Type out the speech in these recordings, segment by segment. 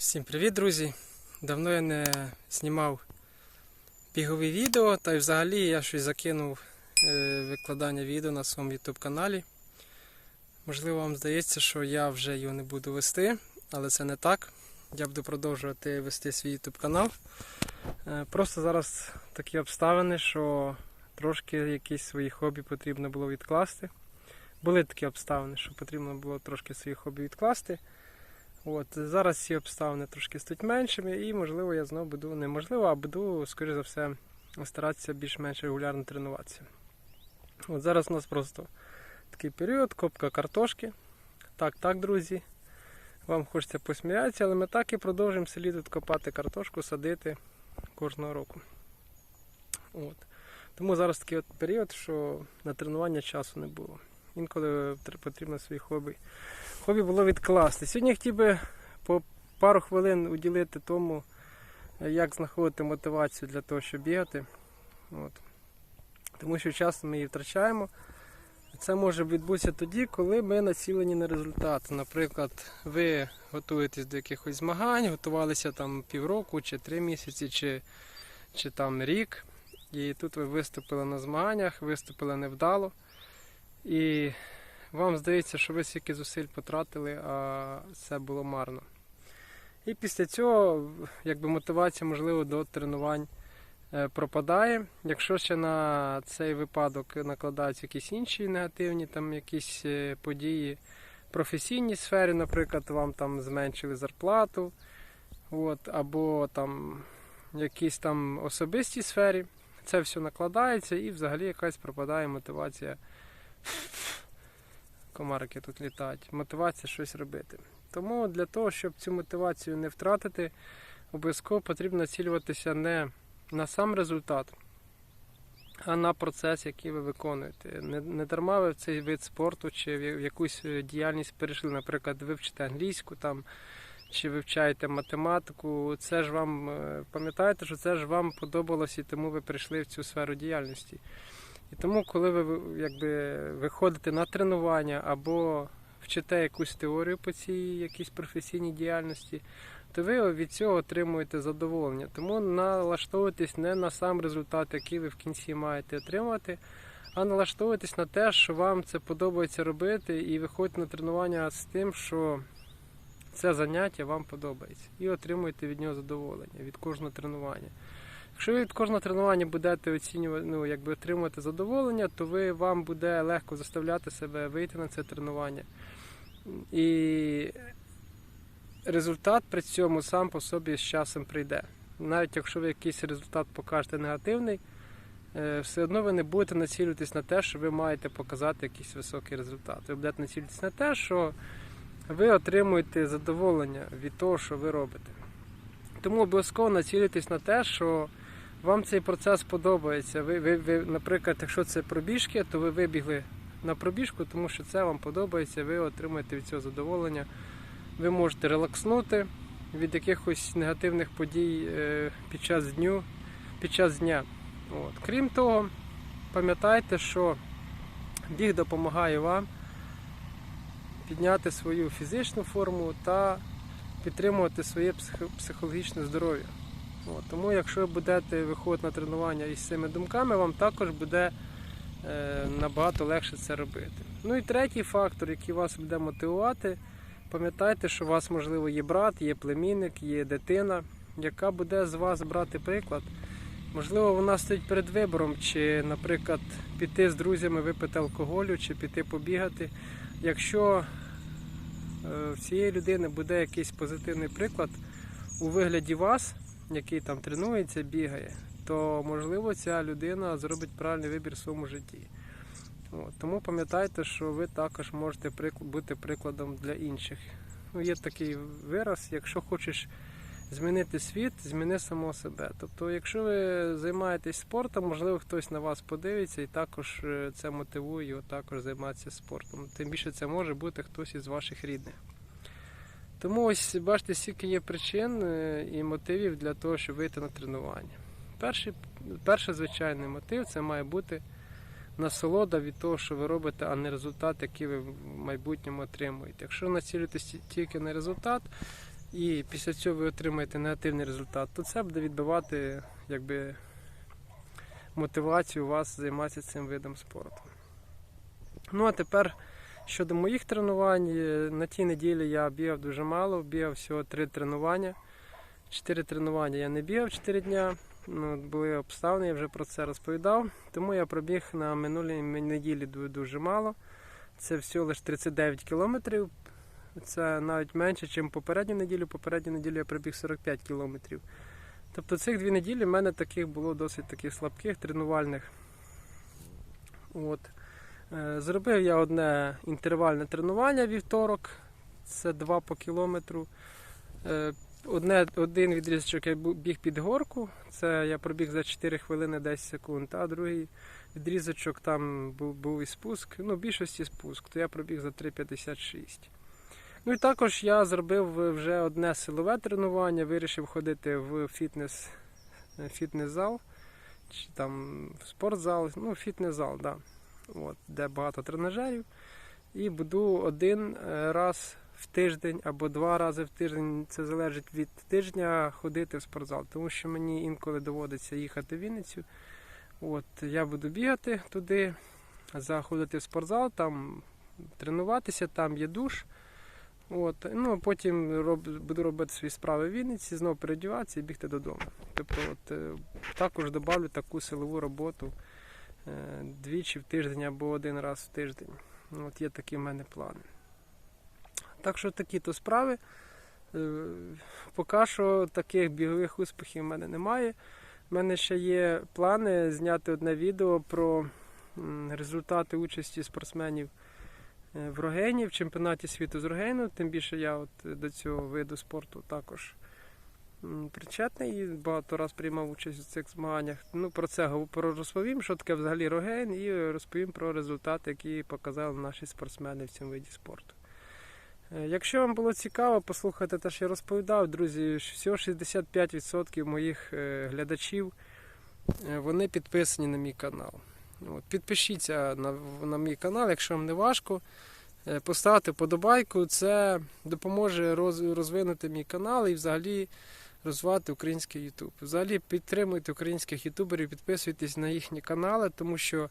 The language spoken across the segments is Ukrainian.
Всім привіт, друзі! Давно я не знімав бігові відео, та й взагалі я щось закинув е, викладання відео на своєму YouTube каналі. Можливо, вам здається, що я вже його не буду вести, але це не так. Я буду продовжувати вести свій YouTube канал. Е, Просто зараз такі обставини, що трошки якісь свої хобі потрібно було відкласти. Були такі обставини, що потрібно було трошки свої хобі відкласти. От, зараз ці обставини трошки стають меншими, і можливо я знову буду, неможливо, а буду, скоріш за все, старатися більш-менш регулярно тренуватися. От зараз у нас просто такий період, копка картошки. Так, так, друзі. Вам хочеться посміятися, але ми так і продовжуємо селі тут копати картошку, садити кожного року. От. Тому зараз такий от період, що на тренування часу не було. Інколи потрібно свої хобі хобі було відкласти. Сьогодні я хотів би по пару хвилин уділити тому, е, як знаходити мотивацію для того, щоб бігати. От. Тому що часто ми її втрачаємо. Це може відбутися тоді, коли ми націлені на результат. Наприклад, ви готуєтесь до якихось змагань, готувалися там півроку, чи три місяці, чи, чи там рік. І тут ви виступили на змаганнях, виступили невдало. І вам здається, що ви стільки зусиль потратили, а це було марно. І після цього якби мотивація, можливо, до тренувань е, пропадає. Якщо ще на цей випадок накладаються якісь інші негативні там якісь е, події в професійній сфері, наприклад, вам там зменшили зарплату, от, або там якісь там особистій сфері, це все накладається і взагалі якась пропадає мотивація комарики тут літають, мотивація щось робити. Тому для того, щоб цю мотивацію не втратити, обов'язково потрібно націлюватися не на сам результат, а на процес, який ви виконуєте. Не, не дарма ви в цей вид спорту чи в якусь е, діяльність перейшли, наприклад, вивчите англійську там. Чи вивчаєте математику, це ж вам е, пам'ятаєте, що це ж вам подобалось і тому ви прийшли в цю сферу діяльності. І тому, коли ви якби, виходите на тренування або вчите якусь теорію по цій якійсь професійній діяльності, то ви від цього отримуєте задоволення. Тому налаштовуйтесь не на сам результат, який ви в кінці маєте отримувати, а налаштовуйтесь на те, що вам це подобається робити, і виходьте на тренування з тим, що це заняття вам подобається. І отримуєте від нього задоволення, від кожного тренування. Якщо ви від кожного тренування будете оцінювати, ну, якби отримувати задоволення, то ви, вам буде легко заставляти себе вийти на це тренування. І результат при цьому сам по собі з часом прийде. Навіть якщо ви якийсь результат покажете негативний, е, все одно ви не будете націлюватись на те, що ви маєте показати якийсь високий результат. Ви будете націлюватись на те, що ви отримуєте задоволення від того, що ви робите. Тому обов'язково націлюйтесь на те, що вам цей процес подобається. Ви, ви, ви, наприклад, якщо це пробіжки, то ви вибігли на пробіжку, тому що це вам подобається, ви отримаєте від цього задоволення. Ви можете релакснути від якихось негативних подій е, під час дню, під час дня. От. Крім того, пам'ятайте, що біг допомагає вам підняти свою фізичну форму та підтримувати своє психологічне здоров'я. От, тому якщо будете виходити на тренування із цими думками, вам також буде е, набагато легше це робити. Ну і третій фактор, який вас буде мотивувати, пам'ятайте, що у вас, можливо, є брат, є племінник, є дитина, яка буде з вас брати приклад. Можливо, вона стоїть перед вибором, чи, наприклад, піти з друзями випити алкоголю, чи піти побігати. Якщо е, в цієї людини буде якийсь позитивний приклад у вигляді вас, який там тренується, бігає, то можливо ця людина зробить правильний вибір в своєму житті. От, тому пам'ятайте, що ви також можете бути прикладом для інших. Ну, є такий вираз, якщо хочеш змінити світ, зміни самого себе. Тобто, якщо ви займаєтесь спортом, можливо, хтось на вас подивиться і також е, це мотивує його також займатися спортом. Тим більше це може бути хтось із ваших рідних. Тому ось бачите, скільки є причин е, і мотивів для того, щоб вийти на тренування. Перший, перший звичайний мотив це має бути насолода від того, що ви робите, а не результат, який ви в майбутньому отримуєте. Якщо націлюєтесь тільки на результат, і після цього ви отримаєте негативний результат, то це буде відбивати якби, мотивацію вас займатися цим видом спорту. Ну а тепер щодо моїх тренувань, е, на тій неділі я бігав дуже мало, бігав всього три тренування. Чотири тренування я не бігав 4 дня. Ну, були обставини, я вже про це розповідав. Тому я пробіг на минулій неділі дуже мало. Це всього лише 39 кілометрів. Це навіть менше, ніж попередню неділю. Попередню неділю я пробіг 45 кілометрів. Тобто цих дві неділі в мене таких було досить таких слабких тренувальних. От. Е, Зробив я одне інтервальне тренування вівторок, це 2 по кілометру. Е, Одне, один відрізочок я біг під горку, це я пробіг за 4 хвилини 10 секунд, а другий відрізочок там був, був і спуск, ну, в більшості спуск, то я пробіг за 3,56. Ну і також я зробив вже одне силове тренування, вирішив ходити в фітнес, е, фітнес-зал, чи там в спортзал, ну, фітнес-зал, да. От, де багато тренажерів. І буду один е, раз в тиждень або два рази в тиждень, це залежить від тижня, ходити в спортзал. Тому що мені інколи доводиться їхати в Вінницю. От, я буду бігати туди, заходити в спортзал, там тренуватися, там є душ. От, ну, потім роб, буду робити свої справи в Вінниці, знову переодіватися і бігти додому. Тобто от, е, також додавлю таку силову роботу двічі в тиждень або один раз в тиждень. От є такі в мене плани. Так що такі то справи. Е, Поки що таких бігових успіхів в мене немає. У мене ще є плани зняти одне відео про результати участі спортсменів е, в Рогені, в чемпіонаті світу з Рогену. Тим більше я от до цього виду спорту також причетний багато раз приймав участь у цих змаганнях. Ну, про це розповім, що таке взагалі Роген, і розповім про результати, які показали наші спортсмени в цьому виді спорту. Е, Якщо вам було цікаво послухати те, що я розповідав, друзі, всього 65% моїх е, глядачів е, вони підписані на мій канал. От, підпишіться на, на мій канал, якщо вам не важко. Поставте подобайку, це допоможе роз, розвинути мій канал і взагалі розвивати український YouTube. Взагалі підтримуйте українських ютуберів, підписуйтесь на їхні канали, тому що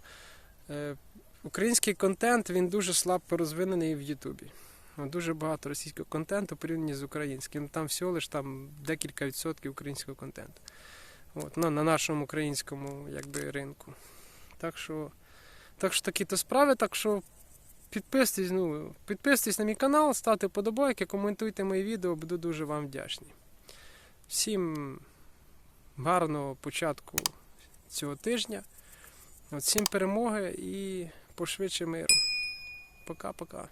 е, український контент він дуже слабко розвинений в Ютубі. Дуже багато російського контенту порівняно з українським. Там всього лиш там декілька відсотків українського контенту. От, ну, на нашому українському якби, ринку. Так що, так що такі то справи, так що підписуйтесь, ну, підписуйтесь на мій канал, ставте подобайки, коментуйте мої відео, буду дуже вам вдячний. Всім гарного початку цього тижня. Всім перемоги і пошвидше миру. Пока-пока.